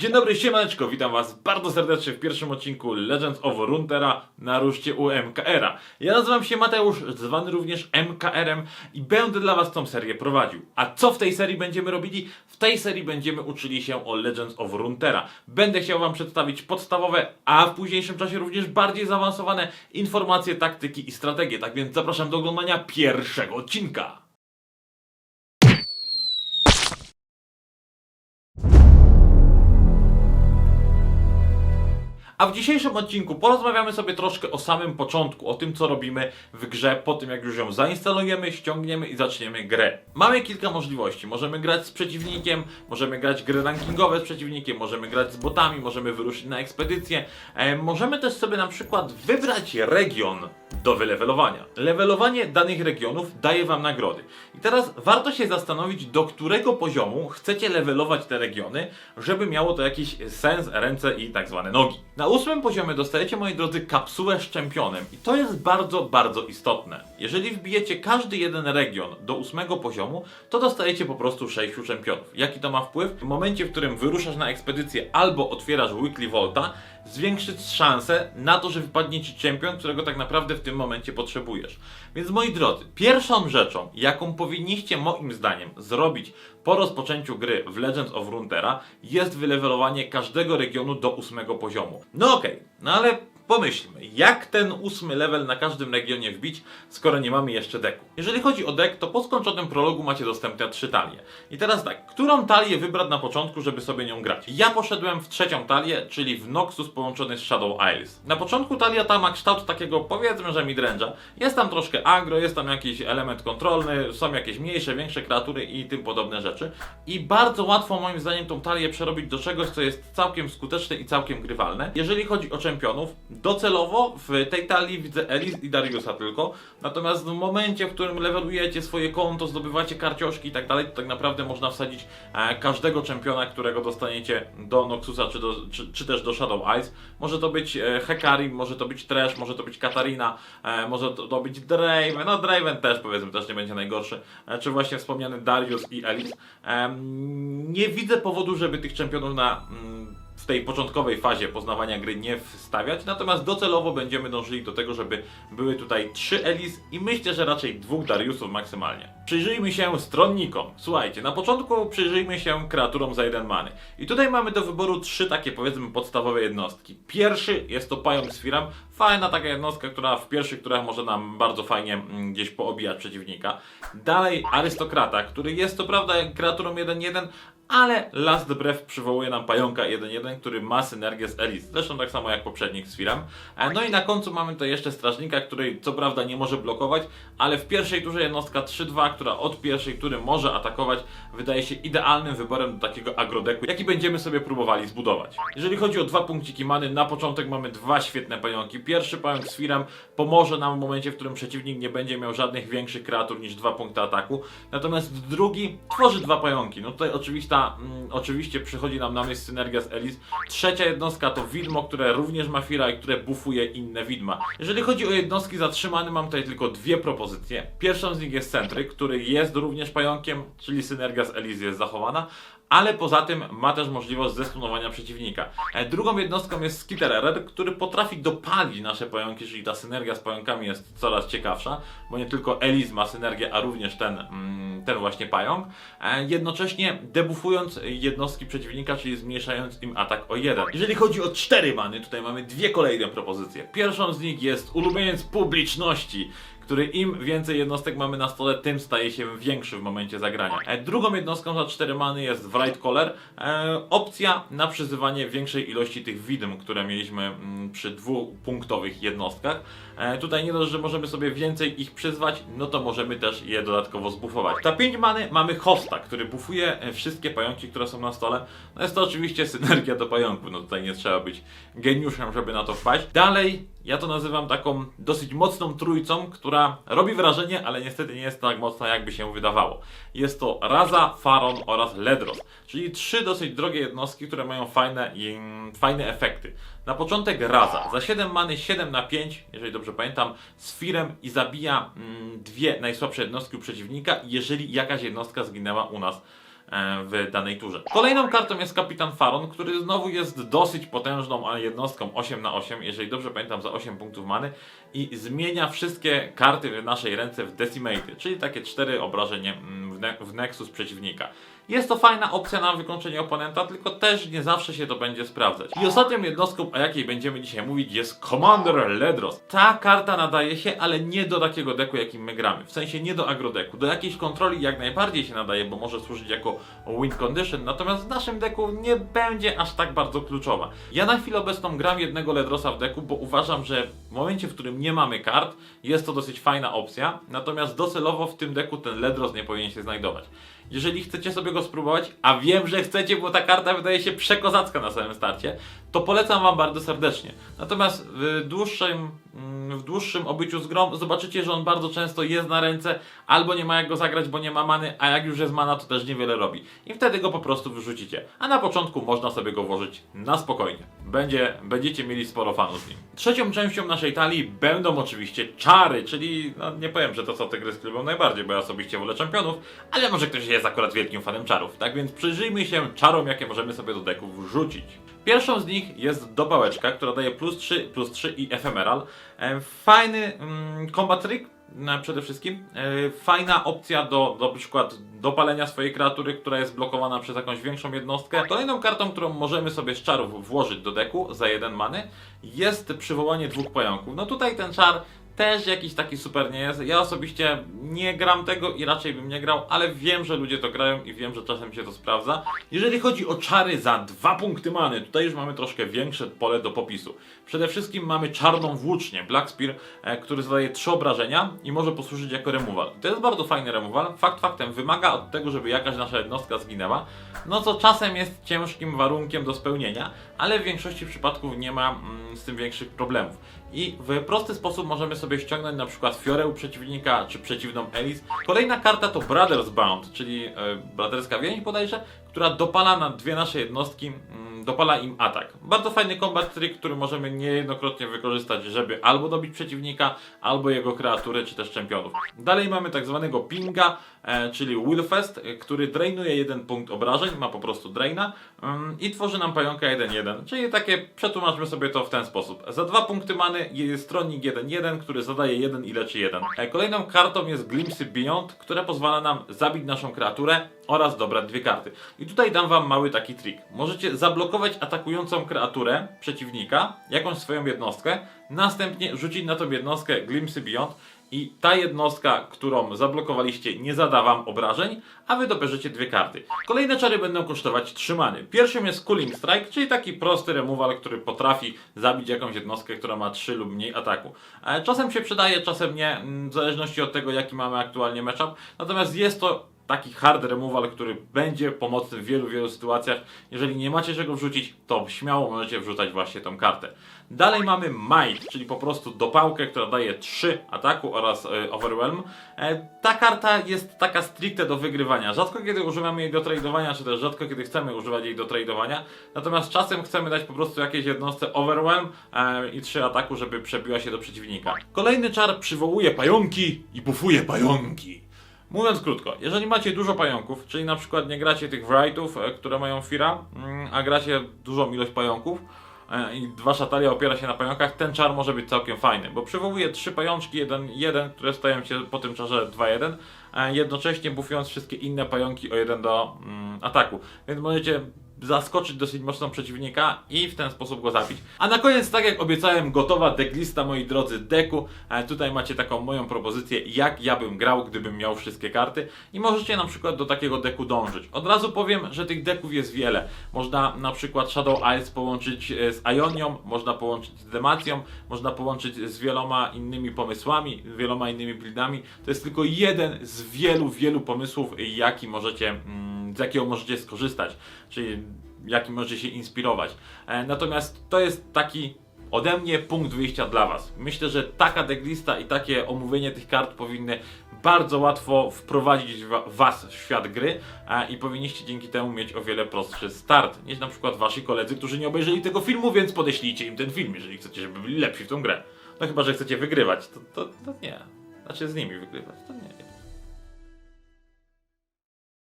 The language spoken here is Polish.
Dzień dobry, siemaneczko, witam was bardzo serdecznie w pierwszym odcinku Legends of Runeterra na ruszcie u MKR-a. Ja nazywam się Mateusz, zwany również MKR-em i będę dla was tą serię prowadził. A co w tej serii będziemy robili? W tej serii będziemy uczyli się o Legends of Runeterra. Będę chciał wam przedstawić podstawowe, a w późniejszym czasie również bardziej zaawansowane informacje, taktyki i strategie. Tak więc zapraszam do oglądania pierwszego odcinka. A w dzisiejszym odcinku porozmawiamy sobie troszkę o samym początku, o tym co robimy w grze po tym jak już ją zainstalujemy, ściągniemy i zaczniemy grę. Mamy kilka możliwości. Możemy grać z przeciwnikiem, możemy grać gry rankingowe z przeciwnikiem, możemy grać z botami, możemy wyruszyć na ekspedycję. E, możemy też sobie na przykład wybrać region do wylevelowania. Levelowanie danych regionów daje Wam nagrody. I teraz warto się zastanowić, do którego poziomu chcecie levelować te regiony, żeby miało to jakiś sens, ręce i tak zwane nogi. Na ósmym poziomie dostajecie, moi drodzy, kapsułę z czempionem. I to jest bardzo, bardzo istotne. Jeżeli wbijecie każdy jeden region do ósmego poziomu, to dostajecie po prostu sześciu czempionów. Jaki to ma wpływ? W momencie, w którym wyruszasz na ekspedycję albo otwierasz Weekly Volta, zwiększyć szansę na to, że wypadnie ci czempion, którego tak naprawdę w tym momencie potrzebujesz. Więc moi drodzy, pierwszą rzeczą, jaką powinniście moim zdaniem zrobić po rozpoczęciu gry w Legends of Runeterra jest wylewelowanie każdego regionu do ósmego poziomu. No okej, no ale pomyślmy, jak ten ósmy level na każdym regionie wbić, skoro nie mamy jeszcze deku. Jeżeli chodzi o dek, to po skończonym prologu macie dostępne trzy talie. I teraz tak, którą talię wybrać na początku, żeby sobie nią grać? Ja poszedłem w trzecią talię, czyli w Noxus połączony z Shadow Isles. Na początku talia ta ma kształt takiego, powiedzmy, że midrange'a. Jest tam troszkę agro, jest tam jakiś element kontrolny, są jakieś mniejsze, większe kreatury i tym podobne rzeczy. I bardzo łatwo moim zdaniem tą talię przerobić do czegoś, co jest całkiem skuteczne i całkiem grywalne. Jeżeli chodzi o czempionów, docelowo w tej talii widzę Elis i Dariusa tylko. Natomiast w momencie, w którym levelujecie swoje konto, zdobywacie karcioszki i tak dalej, to tak naprawdę można wsadzić e, każdego czempiona, którego dostaniecie do Noxusa czy, do, czy, czy też do Shadow Eyes. Może to być e, Hekari, może to być Trash, może to być Katarina, e, może to, być Draven. No Draven też powiedzmy też nie będzie najgorszy. Czy właśnie wspomniany Darius i Elis. Nie widzę powodu, żeby tych czempionów na mm, w tej początkowej fazie poznawania gry nie wstawiać, natomiast docelowo będziemy dążyli do tego, żeby były tutaj trzy Elis i myślę, że raczej dwóch Dariusów maksymalnie. Przyjrzyjmy się stronnikom. Słuchajcie, na początku przyjrzyjmy się kreaturom za jeden many. I tutaj mamy do wyboru trzy takie powiedzmy podstawowe jednostki. Pierwszy jest to Pająk Sfiram, fajna taka jednostka, która w pierwszych turach może nam bardzo fajnie mm, gdzieś poobijać przeciwnika. Dalej Arystokrata, który jest to prawda kreaturą 1-1, ale Last Breath przywołuje nam pająka 1-1, który ma synergię z Elis. Zresztą tak samo jak poprzednik z Firam. E, No i na końcu mamy tutaj jeszcze strażnika, który co prawda nie może blokować, ale w pierwszej turze jednostka 3-2, która od pierwszej tury może atakować, wydaje się idealnym wyborem do takiego agrodeku, jaki będziemy sobie próbowali zbudować. Jeżeli chodzi o dwa punkciki many, na początek mamy dwa świetne pająki. Pierwszy pająk z Firam pomoże nam w momencie, w którym przeciwnik nie będzie miał żadnych większych kreatur niż dwa punkty ataku. Natomiast drugi tworzy dwa pająki. No tutaj oczywista, mm, oczywiście przychodzi nam na myśl synergia z Elis. Trzecia jednostka to widmo, które również ma Fira i które buffuje inne widma. Jeżeli chodzi o jednostki zatrzymane, mam tutaj tylko dwie propozycje. Pierwszą z nich jest Centry, który jest również pająkiem, czyli synergia z Elis jest zachowana. Ale poza tym ma też możliwość zestunowania przeciwnika. E, Drugą jednostką jest Skitterer, który potrafi dopalić nasze pająki, czyli ta synergia z pająkami jest coraz ciekawsza, bo nie tylko Elis ma synergię, a również ten, mm, ten właśnie pająk. E, Jednocześnie debuffując jednostki przeciwnika, czyli zmniejszając im atak o jeden. Jeżeli chodzi o cztery many, tutaj mamy dwie kolejne propozycje. Pierwszą z nich jest ulubieniec publiczności który im więcej jednostek mamy na stole, tym staje się większy w momencie zagrania. E, drugą jednostką za 4 many jest Wright Collar, e, opcja na przyzywanie większej ilości tych widm, które mieliśmy mm, przy dwupunktowych jednostkach. E, tutaj nie dość, że możemy sobie więcej ich przyzwać, no to możemy też je dodatkowo zbufować. Za 5 many mamy Hosta, który bufuje wszystkie pająki, które są na stole. No jest to oczywiście synergia do pająków, no tutaj nie trzeba być geniuszem, żeby na to wpaść. Dalej ja to nazywam taką dosyć mocną trójcą, która robi wrażenie, ale niestety nie jest tak mocna, jakby się wydawało. Jest to Raza, Faron oraz Ledros, czyli trzy dosyć drogie jednostki, które mają fajne, mm, fajne efekty. Na początek Raza. Za 7 many 7 na 5, jeżeli dobrze pamiętam, z Firem i zabija mm, dwie najsłabsze jednostki u przeciwnika, jeżeli jakaś jednostka zginęła u nas w danej turze. Kolejną kartą jest Kapitan Faron, który znowu jest dosyć potężną jednostką 8 na 8 jeżeli dobrze pamiętam, za 8 punktów many i zmienia wszystkie karty w naszej ręce w Decimate, czyli takie 4 obrażenie mm, w, ne w Nexus przeciwnika. Jest to fajna opcja na wykończenie oponenta, tylko też nie zawsze się to będzie sprawdzać. I ostatnią jednostką, o jakiej będziemy dzisiaj mówić, jest Commander Ledros. Ta karta nadaje się, ale nie do takiego deku, jakim my gramy. W sensie nie do agrodeku. Do jakiejś kontroli jak najbardziej się nadaje, bo może służyć jako win condition, natomiast w naszym deku nie będzie aż tak bardzo kluczowa. Ja na chwilę obecną gram jednego Ledrosa w deku, bo uważam, że w momencie, w którym nie mamy kart, jest to dosyć fajna opcja, natomiast docelowo w tym deku ten Ledros nie powinien się znajdować. Jeżeli chcecie sobie go spróbować, a wiem, że chcecie, bo ta karta wydaje się przekozacka na samym starcie, to polecam Wam bardzo serdecznie. Natomiast w dłuższym, mm, w dłuższym obyciu z grą zobaczycie, że on bardzo często jest na ręce, albo nie ma jak go zagrać, bo nie ma many, a jak już jest mana, to też niewiele robi. I wtedy go po prostu wyrzucicie. A na początku można sobie go włożyć na spokojnie. Będzie, będziecie mieli sporo fanów z nim. Trzecią częścią naszej talii będą oczywiście czary, czyli no, nie powiem, że to co te gry lubią najbardziej, bo ja osobiście wolę czempionów, ale może ktoś jest akurat wielkim fanem czarów. Tak więc przyjrzyjmy się czarom, jakie możemy sobie do deków wrzucić. Pierwszą z nich jest dopałeczka, która daje plus 3, plus 3 i efemeral. E, Fajny mm, combat trick no, przede wszystkim. E, Fajna opcja do, do przykład dopalenia swojej kreatury, która jest blokowana przez jakąś większą jednostkę. Kolejną kartą, którą możemy sobie z czarów włożyć do deku za jeden many jest przywołanie dwóch pająków. No tutaj ten czar też jakiś taki super nie jest. Ja osobiście nie gram tego i raczej bym nie grał, ale wiem, że ludzie to grają i wiem, że czasem się to sprawdza. Jeżeli chodzi o czary za dwa punkty many, tutaj już mamy troszkę większe pole do popisu. Przede wszystkim mamy czarną włócznię, Black Spear, e, który zadaje trzy obrażenia i może posłużyć jako removal. To jest bardzo fajny removal. Fakt faktem wymaga od tego, żeby jakaś nasza jednostka zginęła, no co czasem jest ciężkim warunkiem do spełnienia, ale w większości przypadków nie ma mm, z tym większych problemów. I w prosty sposób możemy sobie ściągnąć na przykład Fiorę u przeciwnika, czy przeciwną Elis. Kolejna karta to Brothers Bound, czyli e, braterska więź bodajże, która dopala na dwie nasze jednostki, mm, dopala im atak. Bardzo fajny combat trick, który możemy niejednokrotnie wykorzystać, żeby albo dobić przeciwnika, albo jego kreatury, czy też czempionów. Dalej mamy tak zwanego pinga, e, czyli Willfest, który drainuje jeden punkt obrażeń, ma po prostu draina mm, i tworzy nam pająka 1-1. Czyli takie, przetłumaczmy sobie to w ten sposób. Za dwa punkty many jest stronnik 1-1, który zadaje 1 i leczy 1. E, Kolejną kartą jest Glimpsy Beyond, która pozwala nam zabić naszą kreaturę oraz dobrać dwie karty. I tutaj dam wam mały taki trik. Możecie zablokować atakującą kreaturę przeciwnika, jakąś swoją jednostkę, następnie rzucić na tą jednostkę Glimpsy Beyond i ta jednostka, którą zablokowaliście, nie zada wam obrażeń, a wy dobierzecie dwie karty. Kolejne czary będą kosztować 3 many. Pierwszym jest Cooling Strike, czyli taki prosty removal, który potrafi zabić jakąś jednostkę, która ma 3 lub mniej ataku. E, Czasem się przydaje, czasem nie, mm, w zależności od tego, jaki mamy aktualnie matchup. Natomiast jest to taki hard removal, który będzie pomocny w wielu, wielu sytuacjach. Jeżeli nie macie czego wrzucić, to śmiało możecie wrzucać właśnie tą kartę. Dalej mamy Might, czyli po prostu dopałkę, która daje 3 ataku oraz e, Overwhelm. E, ta karta jest taka stricte do wygrywania. Rzadko kiedy używamy jej do tradowania, czy też rzadko kiedy chcemy używać jej do tradowania. Natomiast czasem chcemy dać po prostu jakiejś jednostce Overwhelm e, i 3 ataku, żeby przebiła się do przeciwnika. Kolejny czar przywołuje pająki i bufuje pająki. Mówiąc krótko, jeżeli macie dużo pająków, czyli na przykład nie gracie tych wrightów, e, które mają Fira, mm, a gracie dużą ilość pająków e, i wasza talia opiera się na pająkach, ten czar może być całkiem fajny, bo przywołuje trzy pajączki, jeden, jeden które stają się po tym czarze 2-1, e, jednocześnie bufując wszystkie inne pająki o 1 do mm, ataku. Więc możecie zaskoczyć dosyć mocno przeciwnika i w ten sposób go zabić. A na koniec, tak jak obiecałem, gotowa decklista, moi drodzy, deku. E, tutaj macie taką moją propozycję, jak ja bym grał, gdybym miał wszystkie karty i możecie na przykład do takiego deku dążyć. Od razu powiem, że tych deków jest wiele. Można na przykład Shadow Isles połączyć e, z Ionią, można połączyć z Demacją, można połączyć z wieloma innymi pomysłami, wieloma innymi buildami. To jest tylko jeden z wielu, wielu pomysłów, jaki możecie, mm, z jakiego możecie skorzystać. Czyli jaki możecie się inspirować. E, natomiast to jest taki ode mnie punkt wyjścia dla Was. Myślę, że taka decklista i takie omówienie tych kart powinny bardzo łatwo wprowadzić wa- Was w świat gry e, i powinniście dzięki temu mieć o wiele prostszy start niż na przykład Wasi koledzy, którzy nie obejrzeli tego filmu, więc podeślijcie im ten film, jeżeli chcecie, żeby byli lepsi w tą grę. No chyba, że chcecie wygrywać, to, to, to nie. Znaczy z nimi wygrywać, to nie.